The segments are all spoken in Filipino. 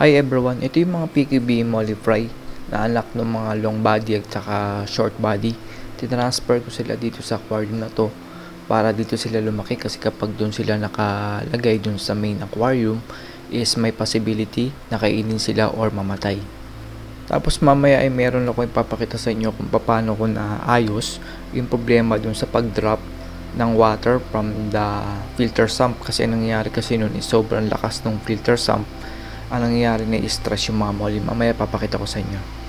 Hi everyone, ito yung mga PQB Molly Fry na anak ng mga long body at saka short body. Tinransfer ko sila dito sa aquarium na to para dito sila lumaki kasi kapag doon sila nakalagay doon sa main aquarium is may possibility na kainin sila or mamatay. Tapos mamaya ay meron ako ipapakita sa inyo kung paano ko naayos yung problema doon sa pag-drop ng water from the filter sump kasi ang nangyayari kasi noon is sobrang lakas ng filter sump ang nangyayari na stress yung mga molly. Mamaya papakita ko sa inyo.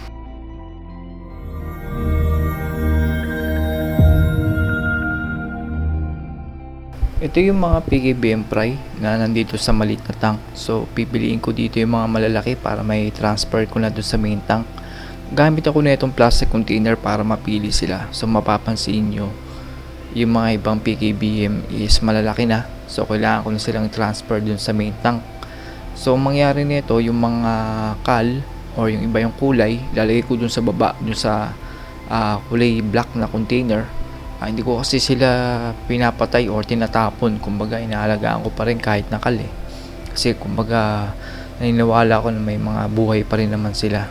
Ito yung mga PKBM fry na nandito sa maliit na tank. So, pipiliin ko dito yung mga malalaki para may transfer ko na doon sa main tank. Gamit ako na itong plastic container para mapili sila. So, mapapansin nyo, yung mga ibang PKBM is malalaki na. So, kailangan ko na silang transfer doon sa main tank. So, ang mangyari nito, yung mga kal or yung iba yung kulay, lalagay ko dun sa baba, dun sa ah, kulay black na container. Ah, hindi ko kasi sila pinapatay or tinatapon. Kumbaga, inaalagaan ko pa rin kahit nakal eh. Kasi kumbaga, naniniwala ko na may mga buhay pa rin naman sila.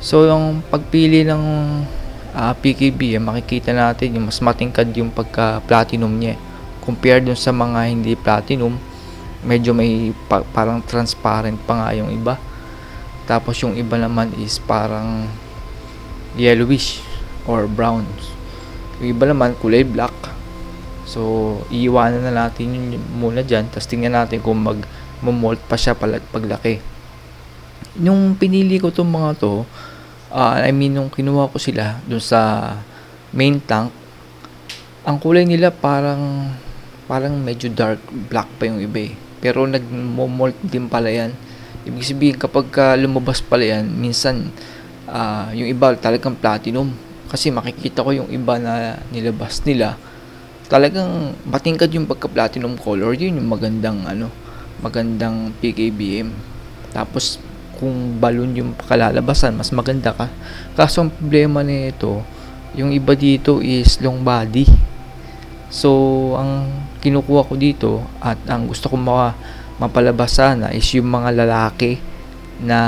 So, yung pagpili ng ah, PKB, eh, makikita natin yung mas matingkad yung pagka-platinum niya. eh. Compared dun sa mga hindi platinum, medyo may pa- parang transparent pa nga yung iba. Tapos yung iba naman is parang yellowish or brown. Yung iba naman kulay black. So, iiwanan na natin yun muna dyan. Tapos tingnan natin kung mag molt pa siya pala paglaki. Nung pinili ko tong mga to, ah, I mean, nung kinuha ko sila dun sa main tank, ang kulay nila parang parang medyo dark black pa yung iba eh. Pero nag-molt din pala yan. Ibig sabihin kapag ka lumabas pala yan, minsan ah, yung iba talagang platinum. Kasi makikita ko yung iba na nilabas nila. Talagang matingkad yung pagka-platinum color. Yun yung magandang ano, magandang PKBM. Tapos kung balon yung kalalabasan, mas maganda ka. Kaso ang problema nito, yung iba dito is long body. So, ang kinukuha ko dito at ang gusto ko maka, mapalabas sana is yung mga lalaki na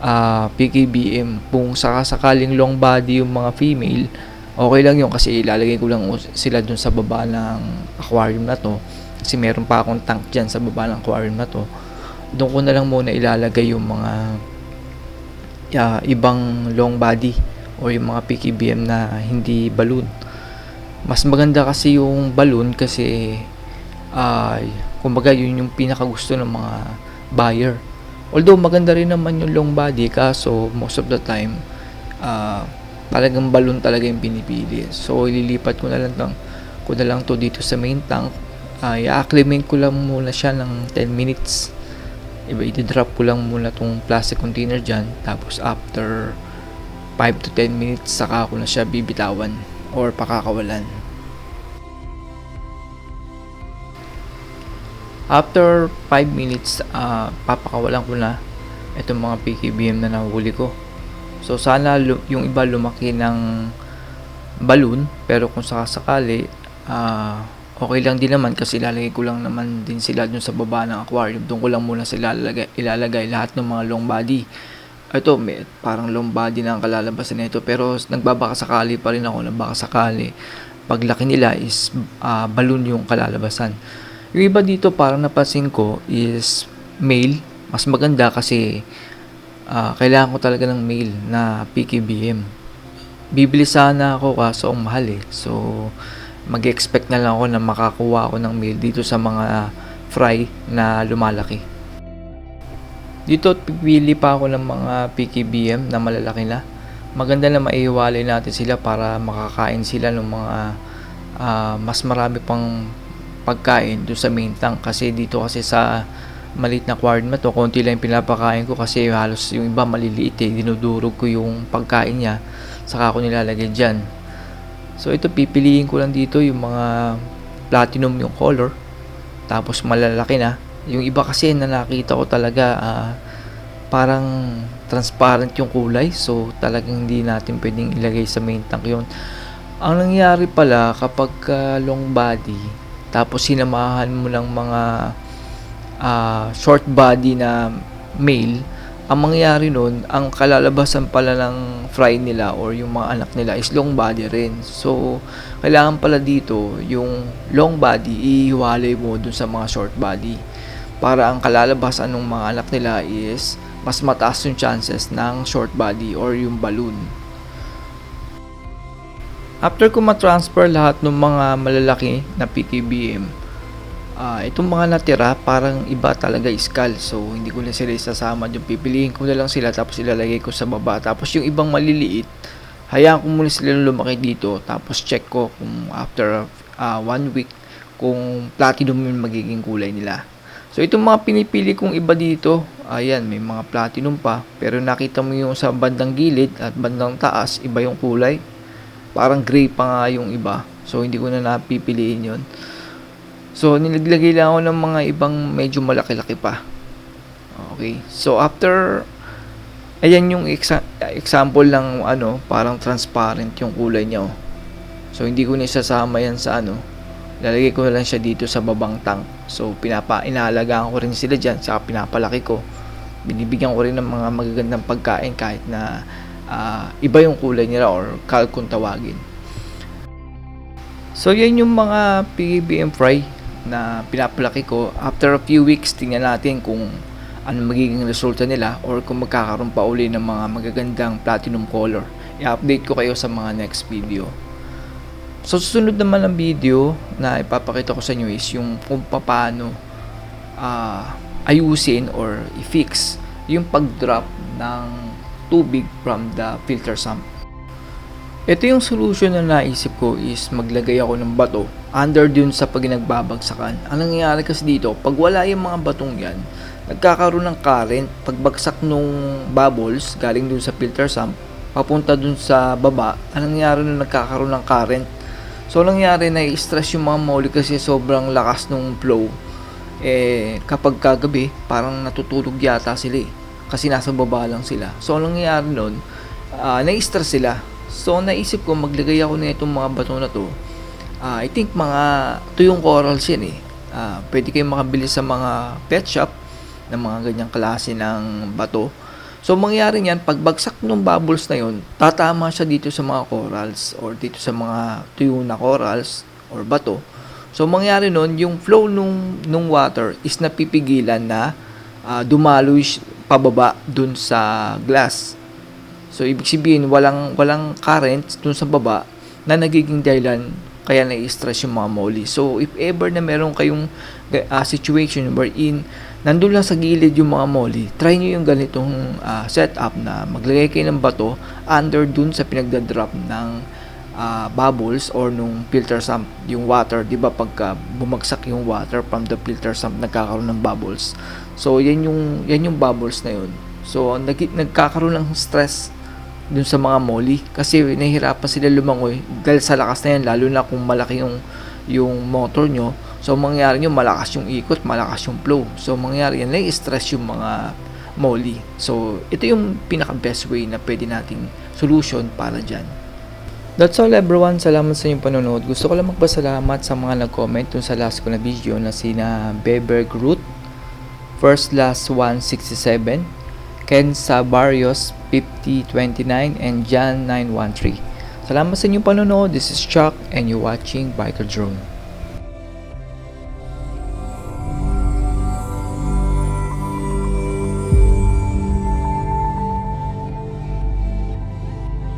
ah, PKBM. Kung sakasakaling long body yung mga female, okay lang yun kasi ilalagay ko lang sila dun sa baba ng aquarium na to. Kasi meron pa akong tank dyan sa baba ng aquarium na to. Doon ko na lang muna ilalagay yung mga ah, ibang long body o yung mga PKBM na hindi balloon mas maganda kasi yung balloon kasi ay kumbaga yun yung pinaka gusto ng mga buyer. Although maganda rin naman yung long body kaso most of the time ah talagang balloon talaga yung pinipili. So ililipat ko na lang tang, ko na lang to dito sa main tank. Uh, i-acclimate ko lang muna siya ng 10 minutes. Iba i-drop ko lang muna tong plastic container dyan. Tapos after 5 to 10 minutes saka ko na siya bibitawan or pakakawalan. After 5 minutes, ah, papakawalan ko na itong mga PKBM na nahuli ko. So sana yung iba lumaki ng balloon pero kung sakasakali ah okay lang din naman kasi ilalagay ko lang naman din sila dun sa baba ng aquarium. Doon ko lang muna sila ilalagay, ilalagay lahat ng mga long body ito may parang body na ang kalalabasan nito pero nagbabaka sakali pa rin ako na baka sakali. Paglaki nila is ah, balloon yung kalalabasan. Yung iba dito parang napansin ko is male. Mas maganda kasi ah, kailangan ko talaga ng male na PKBM bibili sana ako kaso ang mahal eh. So mag-expect na lang ako na makakuha ako ng male dito sa mga fry na lumalaki dito pipili pa ako ng mga PKBM na malalaki na. Maganda na maihiwalay natin sila para makakain sila ng mga ah, mas marami pang pagkain doon sa main tank kasi dito kasi sa maliit na aquarium na to, konti lang yung pinapakain ko kasi halos yung iba maliliit eh, dinudurog ko yung pagkain niya saka ako nilalagay dyan. So ito pipiliin ko lang dito yung mga platinum yung color tapos malalaki na yung iba kasi na nakita ko talaga ah, parang transparent yung kulay. So talagang hindi natin pwedeng ilagay sa main tank yun. Ang nangyari pala kapag ah, long body tapos sinamahan mo ng mga ah, short body na male, ang mangyayari nun, ang kalalabasan pala ng fry nila or yung mga anak nila is long body rin. So, kailangan pala dito yung long body, ihiwalay mo dun sa mga short body. Para ang kalalabasan ng mga anak nila is mas mataas yung chances ng short body or yung balloon. After ko ma-transfer lahat ng mga malalaki na PKBM, ah itong mga natira parang iba talaga iskal. So hindi ko na sila isasama yung pipiliin ko na lang sila tapos ilalagay ko sa baba. Tapos yung ibang maliliit, hayaan ko muna sila lumaki dito tapos check ko kung after ah, one week kung platinum yung magiging kulay nila. So itong mga pinipili kong iba dito, ayan may mga platinum pa pero nakita mo yung sa bandang gilid at bandang taas iba yung kulay parang gray pa nga yung iba. So, hindi ko na napipiliin yon So, nilaglagay lang ako ng mga ibang medyo malaki-laki pa. Okay. So, after, ayan yung exa- example ng ano, parang transparent yung kulay niya. oh. So, hindi ko na isasama yan sa ano. Lalagay ko na lang siya dito sa babang tank. So, pinapa, inaalagaan ko rin sila dyan. Saka pinapalaki ko. Binibigyan ko rin ng mga magagandang pagkain kahit na ah, iba yung kulay nila or kal kung tawagin. So yan yung mga PBM fry na pinapalaki ko. After a few weeks, tingnan natin kung ano magiging resulta nila or kung magkakaroon pa uli ng mga magagandang platinum color. I-update ko kayo sa mga next video. So susunod naman ng video na ipapakita ko sa inyo is yung kung paano ah, ayusin or i-fix yung pag-drop ng tubig from the filter sump. Ito yung solution na naisip ko is maglagay ako ng bato under dun sa pag nagbabagsakan. Ang nangyayari kasi dito, pag wala yung mga batong yan, nagkakaroon ng current, pagbagsak nung bubbles galing dun sa filter sump, papunta dun sa baba, ang nangyayari na nagkakaroon ng current. So, ang nangyayari na stress yung mga moly kasi sobrang lakas nung flow. Eh, kapag kagabi, parang natutulog yata sila eh. Kasi nasa baba lang sila. So, ang nangyayari nun, ah, na-stress sila. So, naisip ko, maglagay ako na itong mga bato na to. Ah, I think mga tuyong corals yan eh. Ah, pwede kayong makabili sa mga pet shop ng mga ganyang klase ng bato. So, mangyayari niyan, pagbagsak ng bubbles na yon, tatama siya dito sa mga corals or dito sa mga tuyo na corals or bato. So, mangyayari nun, yung flow nung, nung water is napipigilan na ah, dumaloy pababa dun sa glass. So, ibig sabihin, walang, walang current dun sa baba na nagiging dahilan kaya na-stress yung mga molly. So, if ever na meron kayong uh, situation wherein nandun lang sa gilid yung mga molly, try nyo yung ganitong ah, setup na maglagay kayo ng bato under dun sa pinagdadrop ng ah, bubbles or nung filter sump, yung water, di ba pagka bumagsak yung water from the filter sump, nagkakaroon ng bubbles. So, yan yung, yan yung bubbles na yun. So, nag, nagkakaroon ng stress dun sa mga molly kasi nahihirapan sila lumangoy dahil sa lakas na yan lalo na kung malaki yung yung motor nyo. So mangyayari nyo malakas yung ikot malakas yung flow. So mangyayari yan nai-stress yung mga molly so ito yung pinaka best way na pwede nating solution para dyan. That's all everyone. Salamat sa inyong panonood. Gusto ko lang magpasalamat sa mga nag-comment dun sa last ko na video na sina Beber Groot, First Last 167, Ken Sabarios 5029 and Jan 913. Salamat sa inyong panonood. This is Chuck and you're watching Biker Drone.